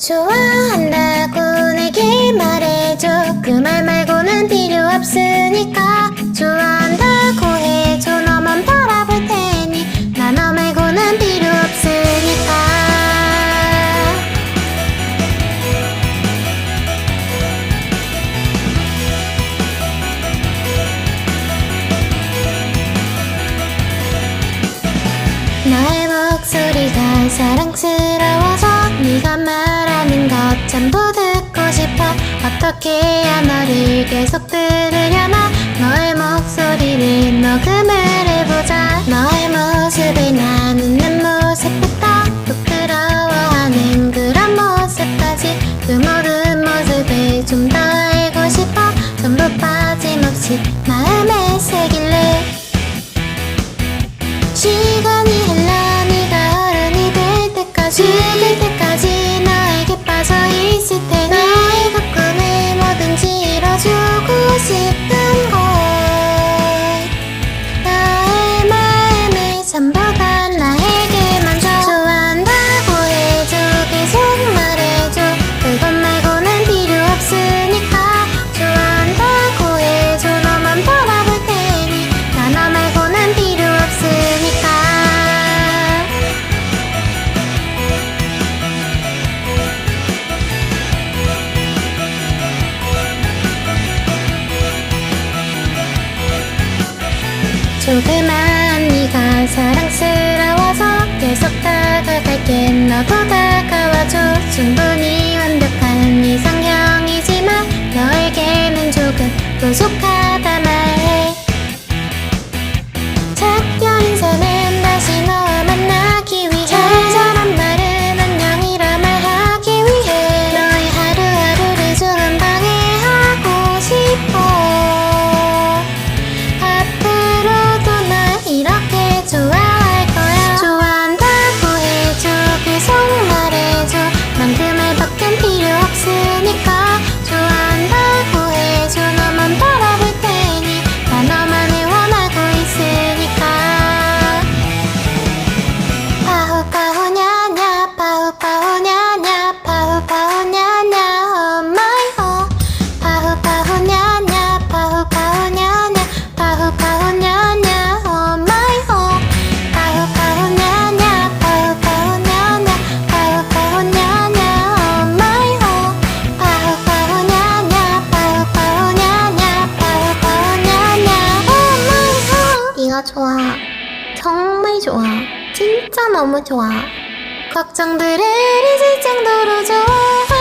좋아한다고 내게 말해줘. 그 말 말고는 필요 없으니까. 좋아한다고 해줘. 너만 바라볼 테니. 나 너 말고는 필요 없으니까. 너의 목소리가 사랑스러워서 네가 말하는 것 전부 듣고 싶어. 어떻게 해야 너를 계속 들으려나? 너의 목소리를 녹음을 해보자. 너의 모습을 나누는 모습부터 부끄러워하는 그런 모습까지. 그 모든 모습을 좀 더 알고 싶어. 전부 빠짐없이 마음에 새길래. 시간이 흘러 네가 어른이 될 때까지 될 때까지 조그만 네가 사랑스러워서 계속 다가갈게. 너도 다가와줘. 충분히 완벽한 이상형이지만 너에게는 조금 부족 좋아. 정말 좋아. 진짜 너무 좋아. 걱정들을 잊을 정도로 좋아.